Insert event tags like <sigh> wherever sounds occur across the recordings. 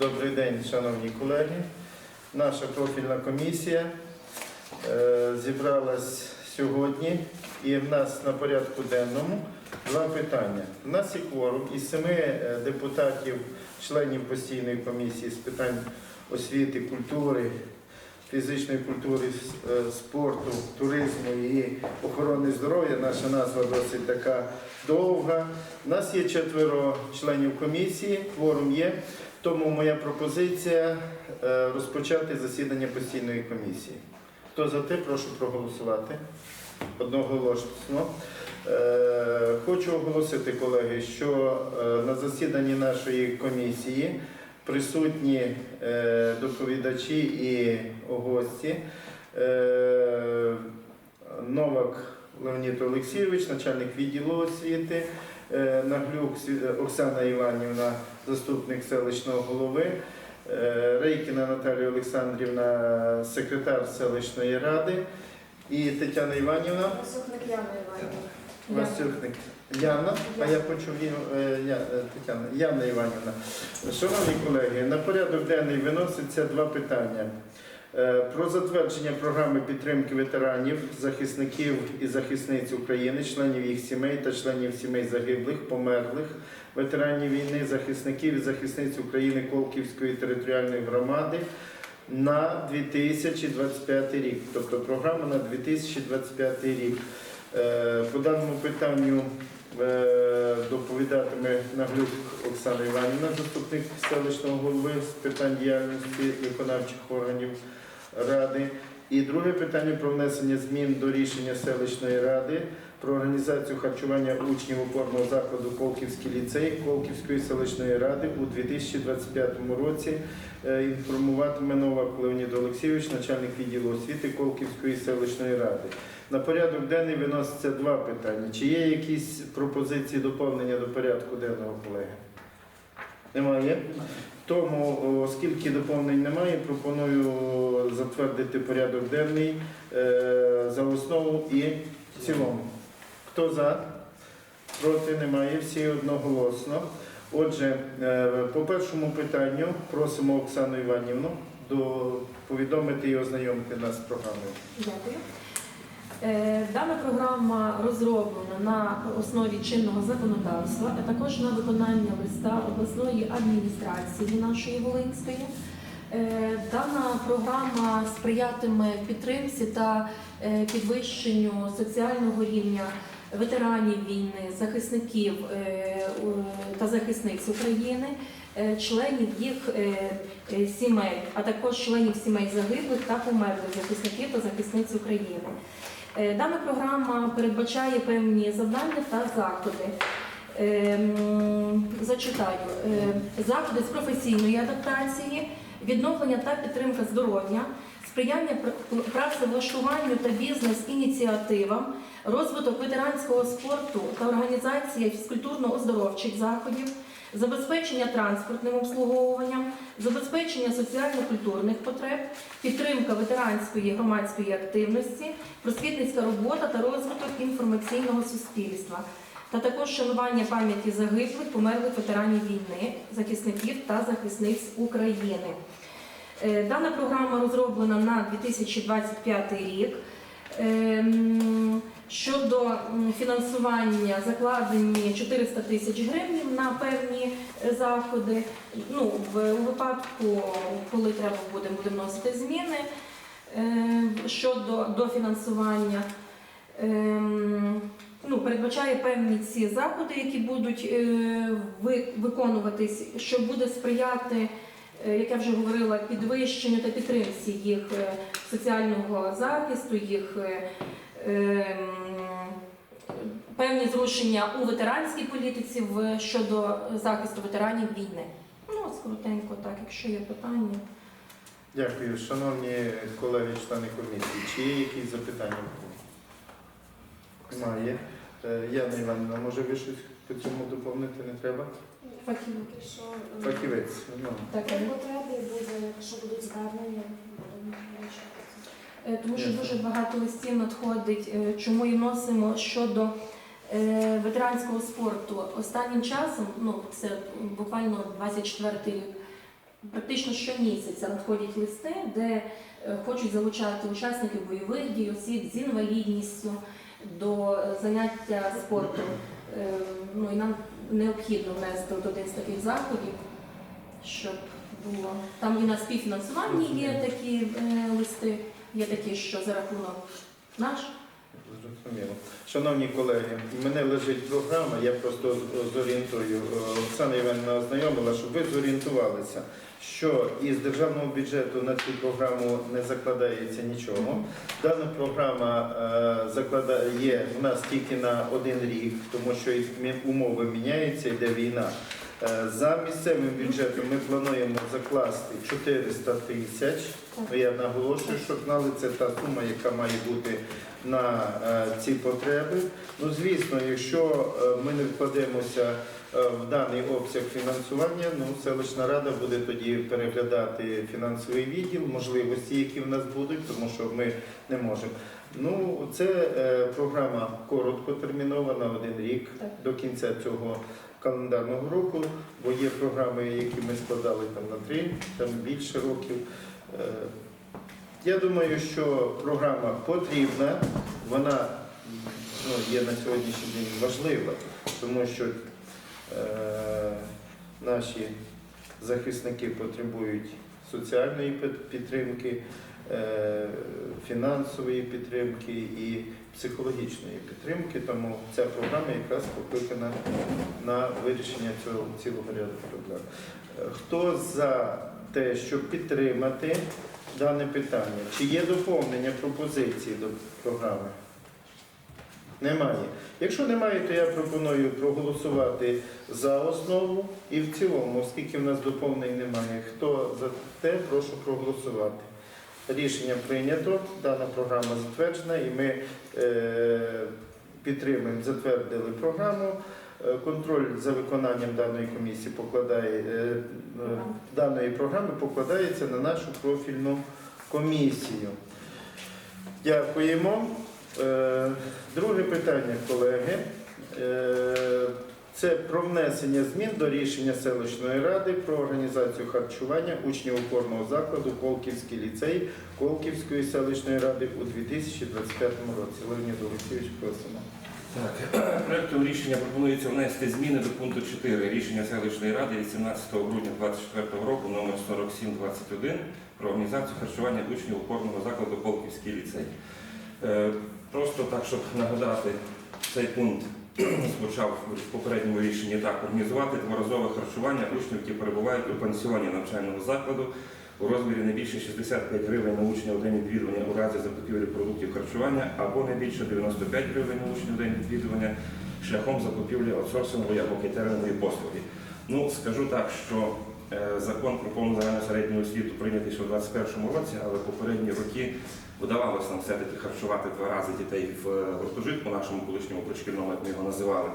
Добрий день, шановні колеги. Наша профільна комісія е, зібралась сьогодні і в нас на порядку денному два питання. У нас є кворум із семи е, депутатів, членів постійної комісії з питань освіти, культури, фізичної культури, е, спорту, туризму і охорони здоров'я. Наша назва досить така довга. У нас є четверо членів комісії, кворум є. Тому моя пропозиція е, розпочати засідання постійної комісії. Хто за те, прошу проголосувати одноголосно. Е, Хочу оголосити, колеги, що е, на засіданні нашої комісії присутні доповідачі і гості. Новак Леонід Олексійович, начальник відділу освіти, Наглюк Сві- Оксана Іванівна, заступник селищного голови, е, Рейкіна Наталія Олександрівна, секретар селищної ради і Тетяна Іванівна, Сухник Яна Іванівна. Васюкник Яна, а я почув е, е, Тетяна, Яна Іванівна. Шановні колеги, на порядок денний виноситься два питання. Е, Про затвердження програми підтримки ветеранів, захисників і захисниць України, членів їх сімей та членів сімей загиблих, померлих, ветеранів війни, захисників і захисниць України Колківської територіальної громади на 2025 рік. Тобто програма на 2025 рік. Е, По даному питанню е, доповідатиме Наглюк Оксана Іванівна, заступник селищного голови з питань діяльності виконавчих органів ради. І друге питання про внесення змін до рішення селищної ради про організацію харчування учнів опорного закладу Колківський ліцей Колківської селищної ради у 2025 році. Е, Інформуватиме Новак Леонід Олексійович, начальник відділу освіти Колківської селищної ради. На порядок денний виноситься два питання. Чи є якісь пропозиції доповнення до порядку денного, колеги? Немає? Тому, оскільки доповнень немає, пропоную затвердити порядок денний е, за основу і в цілому. Хто за? Проти немає, всі одноголосно. Отже, е, по першому питанню просимо Оксану Іванівну до повідомити і ознайомити нас з програмою. Дякую. Е, Дана програма розроблена на основі чинного законодавства, а також на виконання листа обласної адміністрації нашої Волинської. Е, Дана програма сприятиме підтримці та е, підвищенню соціального рівня ветеранів війни, захисників та захисниць України, членів їх сімей, а також членів сімей загиблих та померлих захисників та захисниць України. Е, Дана програма передбачає певні завдання та заходи. Ем, Зачитаю Е, заходи з професійної адаптації, відновлення та підтримка здоров'я, сприяння пр- працевлаштуванню та бізнес-ініціативам, розвиток ветеранського спорту та організація фізкультурно-оздоровчих заходів, забезпечення транспортним обслуговуванням, забезпечення соціально-культурних потреб, підтримка ветеранської громадської активності, просвітницька робота та розвиток інформаційного суспільства, та також шанування пам'яті загиблих, померлих ветеранів війни, захисників та захисниць України. Е, Дана програма розроблена на 2025 рік. Ем, Щодо фінансування закладені 400 тисяч гривень на певні е, заходи. Ну, в випадку, коли треба буде, буде вносити зміни е, щодо дофінансування. Ем, Ну, передбачає певні ці заходи, які будуть е, виконуватись, що буде сприяти, як я вже говорила, підвищенню та підтримці їх е, соціального захисту, їх е, ем, певні зрушення у ветеранській політиці щодо захисту ветеранів війни. Ну, скоротенько, так, якщо є питання. Дякую, шановні колеги, члени комісії. Чи є якісь запитання? Немає. Е, Яна Іванівна, може ви щось по цьому доповнити не треба? Фахівки. Що е, Фахівець. Ну. Так, при потребі буде, якщо будуть звернення, будемо вирішувати. Е, Тому що Ясно. дуже багато листів надходить, е, чому і вносимо щодо е, ветеранського спорту. Останнім часом, ну це буквально 24 рік, практично щомісяця надходять листи, де е, хочуть залучати учасників бойових дій, осіб з інвалідністю до е, заняття спорту. Е, Ну і нам необхідно внести от один з таких заходів, щоб було. Там і на співфінансуванні є такі е, листи, є такі, що за рахунок наш. Шановні колеги, в мене лежить програма, я просто зорієнтую. Е, Оксана Іванівна ознайомила, щоб ви зорієнтувалися, що із державного бюджету на цю програму не закладається нічого. Дана програма е, закладає в нас тільки на один рік, тому що умови міняються, йде війна. Е, За місцевим бюджетом ми плануємо закласти 400 тисяч. Я наголошую, щоб знали, це та сума, яка має бути на е, ці потреби. Ну, звісно, якщо е, ми не вкладемося в даний обсяг фінансування, ну, селищна рада буде тоді переглядати фінансовий відділ, можливості, які в нас будуть, тому що ми не можемо. Ну, це програма короткотермінова на один рік до кінця цього календарного року, бо є програми, які ми складали там на три, там більше років. Е, Я думаю, що програма потрібна, вона ну, є на сьогоднішній день важлива, тому що е, наші захисники потребують соціальної підтримки, е, фінансової підтримки і психологічної підтримки, тому ця програма якраз покликана на вирішення цього цілого ряду проблем. Е, Хто за те, щоб підтримати дане питання? Чи є доповнення пропозиції до програми? Немає. Якщо немає, то я пропоную проголосувати за основу і в цілому, оскільки в нас доповнень немає. Хто за те, прошу проголосувати. Рішення прийнято, дана програма затверджена, і ми е, підтримуємо, затвердили програму. Е, Контроль за виконанням даної комісії покладає е, даної програми покладається на нашу профільну комісію. Дякуємо. Друге питання, колеги. Це про внесення змін до рішення селищної ради про організацію харчування учнів опорного закладу Колківський ліцей Колківської селищної ради у 2025 році. Леонід Олексійович, просимо. Так, <clears throat> проектом рішення пропонується внести зміни до пункту 4 рішення селищної ради 18 грудня 2024 року номер 4721 про організацію харчування учнів опорного закладу Полківський ліцей. Е, Просто так, щоб нагадати, цей пункт звучав в попередньому рішенні так організувати дворазове харчування учнів, які перебувають у пансіоні навчального закладу у розмірі не більше 65 гривень на учня у день відвідування у разі закупівлі продуктів харчування або не більше 95 гривень на учня у день відвідування шляхом закупівлі аутсорсингової або кейтерингової послуги. Ну, скажу так, що закон про повну загальну середню освіту прийнятий ще у 2021 році, але попередні роки вдавалося нам все-таки харчувати два рази дітей в е, гуртожитку, нашому колишньому пришкільному, як ми його називали.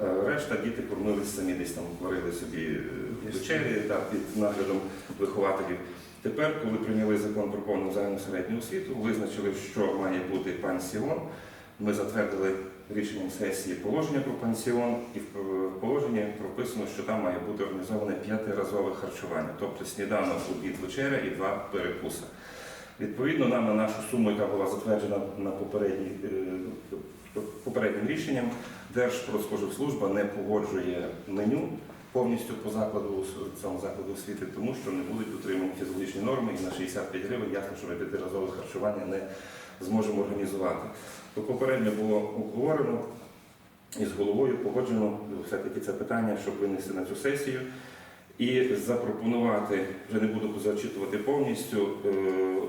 Е, Решта діти кормились самі, десь там варили собі е, вечері да, під наглядом вихователів. Тепер, коли прийняли закон про повну загальну середню освіту, визначили, що має бути пансіон. Ми затвердили рішенням сесії положення про пансіон, і в е, положенні прописано, що там має бути організоване п'ятиразове харчування, тобто сніданок, обід, вечеря і два перекуси. Відповідно, нам на нашу суму, яка була затверджена на попередній, е, попереднім рішенням, Держпродспоживслужба не погоджує меню повністю по закладу цьому закладу освіти, тому що не будуть дотримані фізичні норми і на 65 гривень ясно, що ми п'ятиразове харчування не зможемо організувати. То попередньо було обговорено і з головою погоджено все-таки це питання, щоб винести на цю сесію. І запропонувати, вже не буду зачитувати повністю, е,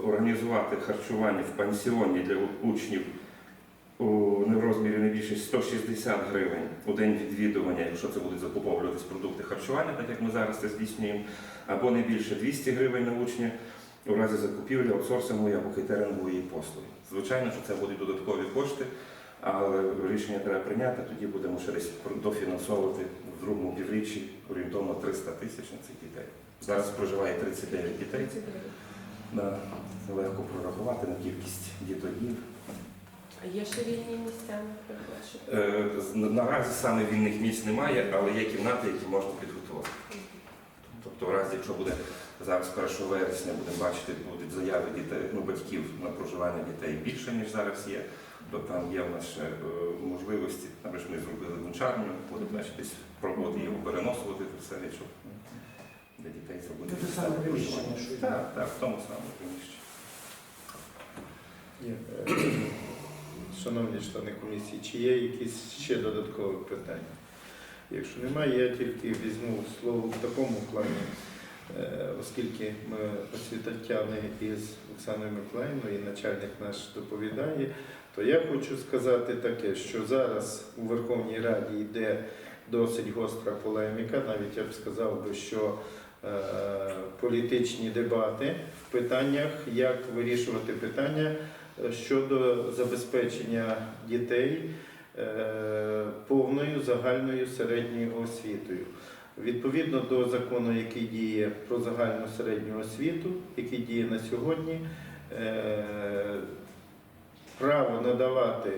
організувати харчування в пансіоні для учнів не в розмірі не більше 160 гривень у день відвідування, якщо це будуть закуповуватись продукти харчування, так як ми зараз це здійснюємо, або не більше 200 гривень на учня у разі закупівлі аутсорсингової або кейтерингової послуги. Звичайно, що це будуть додаткові кошти, але рішення треба прийняти, тоді будемо ще десь дофінансовувати в другому півріччі орієнтовно 300 тисяч на цих дітей. Зараз проживає 39 дітей. Да, це легко прорахувати на кількість дітодів. А є ще вільні місця, Е, Наразі саме вільних місць немає, але є кімнати, які можна підготувати. Тобто, в разі, якщо буде зараз 1 вересня, будемо бачити, будуть заяви дітей, ну, батьків на проживання дітей більше, ніж зараз є, то там є в нас ще е, можливості, наприклад, ми зробили гончарню, буде значить, десь пробувати його переносувати в все, щоб для дітей це буде Те саме приміщення, Так, так, в тому самому приміщенні. Е, Шановні члени комісії, чи є якісь ще додаткові питання? Якщо немає, я тільки візьму слово в такому плані, оскільки ми освітальтяни із Оксаною Миколаївною і начальник наш доповідає, то я хочу сказати таке, що зараз у Верховній Раді йде досить гостра полеміка, навіть я б сказав би, що е, політичні дебати в питаннях, як вирішувати питання е, щодо забезпечення дітей е, повною загальною середньою освітою. Відповідно до закону, який діє про загальну середню освіту, який діє на сьогодні, е, право надавати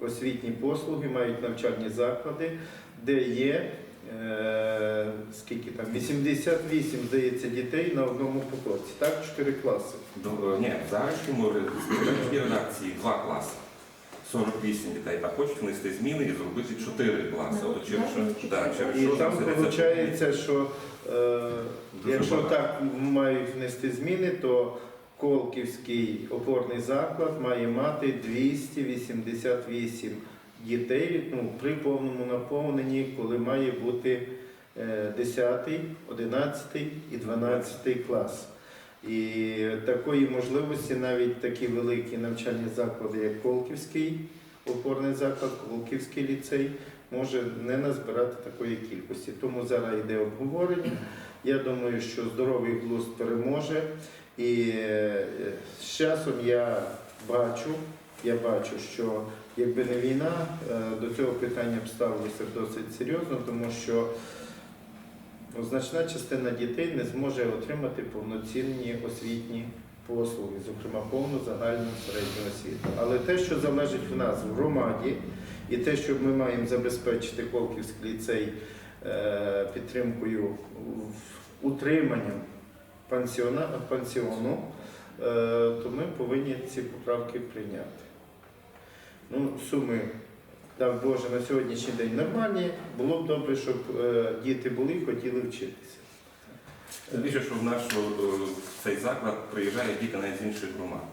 освітні послуги мають навчальні заклади, де є е, скільки там 88, здається, дітей на одному потоці. Так, чотири класи. До- Ні, зараз чому редакції два класи. 48 дітей, а хочуть внести зміни і зробити 4 класи. Ну, От через да, що, да, через І що там це- це виходить, що е, Дуже якщо багато. так мають внести зміни, то Колківський опорний заклад має мати 288 дітей ну, при повному наповненні, коли має бути е, 10, 11 і 12 клас. І такої можливості навіть такі великі навчальні заклади, як Колківський опорний заклад, Колківський ліцей, може не назбирати такої кількості. Тому зараз йде обговорення. Я думаю, що здоровий глузд переможе. І е, з часом я бачу, я бачу, що якби не війна, е, до цього питання б ставилося досить серйозно, тому що значна частина дітей не зможе отримати повноцінні освітні послуги, зокрема повну загальну середню освіту. Але те, що залежить в нас в громаді, і те, що ми маємо забезпечити Колківський ліцей е, підтримкою утриманням пансіону, е, то ми повинні ці поправки прийняти. Ну, суми, дай Боже, на сьогоднішній день нормальні. Було б добре, щоб е, діти були і хотіли вчитися. Тим більше, що в наш е, в цей заклад приїжджають діти навіть з інших громад.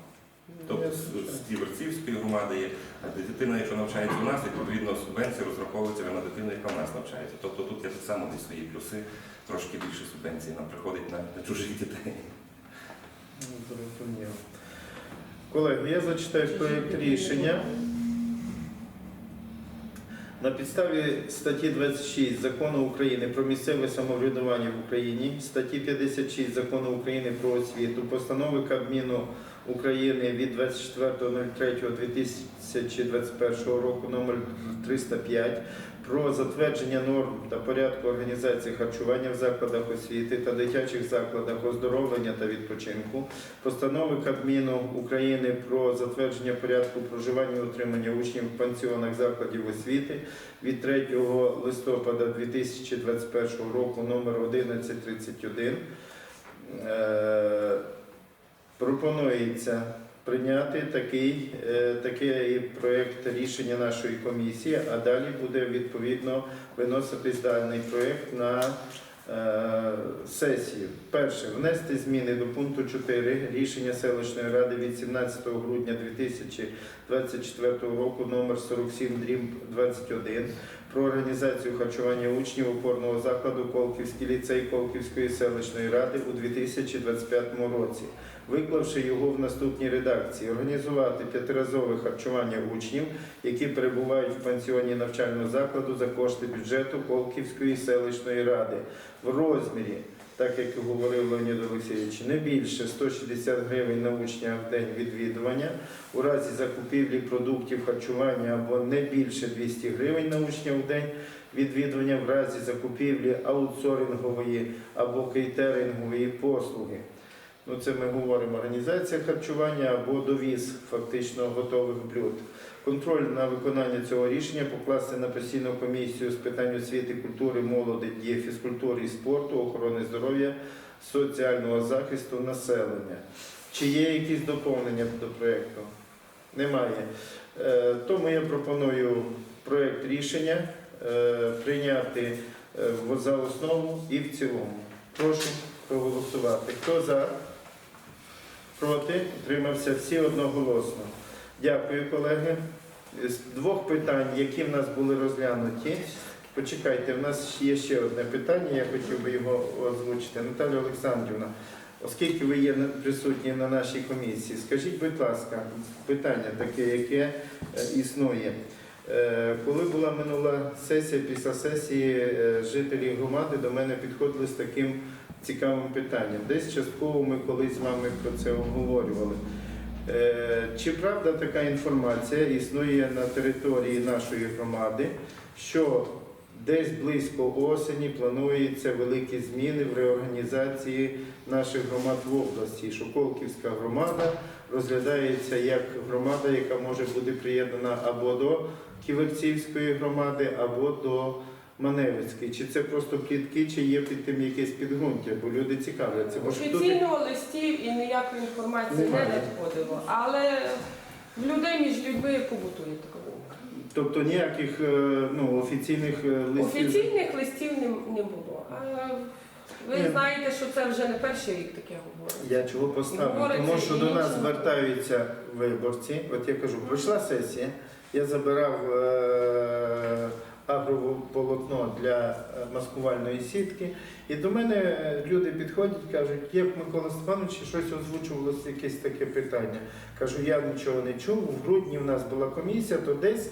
Тобто з, звичайно. громади є, а дитина, якщо навчається у нас, відповідно субвенція розраховується на дитину, яка в нас навчається. Тобто тут є так само десь свої плюси, трошки більше субвенцій нам приходить на, на чужих дітей. Ну, Зрозуміло. Колеги, я зачитаю проєкт рішення. На підставі статті 26 Закону України про місцеве самоврядування в Україні, статті 56 Закону України про освіту, постанови Кабміну України від 24.03.2021 року номер 305 про затвердження норм та порядку організації харчування в закладах освіти та дитячих закладах оздоровлення та відпочинку, постанови Кабміну України про затвердження порядку проживання і утримання учнів в пансіонах закладів освіти від 3 листопада 2021 року номер 1131 е, пропонується прийняти такий, е, такий проєкт рішення нашої комісії, а далі буде відповідно виноситись даний проєкт на е, сесію. Перше, внести зміни до пункту 4 рішення селищної ради від 17 грудня 2024 року номер 47 дріб 21 про організацію харчування учнів опорного закладу Колківський ліцей Колківської селищної ради у 2025 році, виклавши його в наступній редакції, організувати п'ятиразове харчування учнів, які перебувають в пансіоні навчального закладу за кошти бюджету Колківської селищної ради. В розмірі, так як і говорив Леонід Олексійович, не більше 160 гривень на учня в день відвідування, у разі закупівлі продуктів харчування або не більше 200 гривень на учня в день відвідування, в разі закупівлі аутсорингової або кейтерингової послуги. Ну, це ми говоримо організація харчування або довіз фактично готових блюд. Контроль на виконання цього рішення покласти на постійну комісію з питань освіти, культури, молоді, фізкультури і спорту, охорони здоров'я, соціального захисту населення. Чи є якісь доповнення до проєкту? Немає. Е, Тому я пропоную проєкт рішення е, прийняти е, за основу і в цілому. Прошу проголосувати. Хто за? Проти? Утримався всі одноголосно. Дякую, колеги. З двох питань, які в нас були розглянуті. Почекайте, в нас є ще одне питання, я хотів би його озвучити. Наталя Олександрівна, оскільки ви є присутні на нашій комісії, скажіть, будь ласка, питання таке, яке е, існує. Е, Коли була минула сесія, після сесії е, жителі громади до мене підходили з таким цікавим питанням. Десь частково ми колись з вами про це обговорювали. Е, Чи правда така інформація існує на території нашої громади, що десь близько осені плануються великі зміни в реорганізації наших громад в області? Що Колківська громада розглядається як громада, яка може бути приєднана або до Ківерцівської громади, або до Маневицької. Чи це просто плітки, чи є під тим якесь підґрунтя? Бо люди цікавляться. Бо ж тут- листів і ніякої інформації Немає. не надходило. Але в людей між людьми побутує така думка. Тобто ніяких е, ну, офіційних е, листів. Офіційних листів не, не було. Ви Ні. знаєте, що це вже не перший рік таке говорить. Я чого поставив? Говориться Тому що до нас звертаються виборці. От я кажу, пройшла сесія, я забирав е- агрополотно для е, маскувальної сітки, і до мене е, люди підходять, кажуть, як Микола Степанович щось озвучувалося, якесь таке питання. Кажу, я нічого не чув. В грудні в нас була комісія, то десь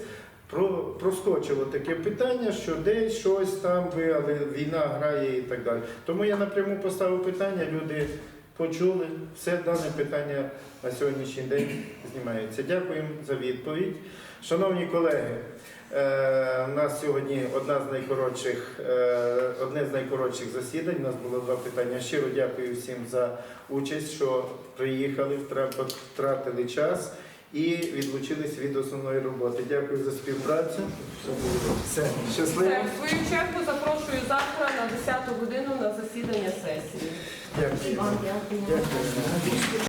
про, проскочило таке питання, що десь щось там ви, але війна грає і так далі. Тому я напряму поставив питання, люди почули, все дане питання на сьогоднішній день знімається. Дякуємо за відповідь. Шановні колеги, у нас сьогодні одна з найкоротших, е, одне з найкоротших засідань. У нас було два питання. Щиро дякую всім за участь, що приїхали, втра- втратили час і відлучились від основної роботи. Дякую за співпрацю. Все, щасливо. Все, в свою чергу запрошую завтра на 10 годину на засідання сесії. Дякую. Дякую. Дякую.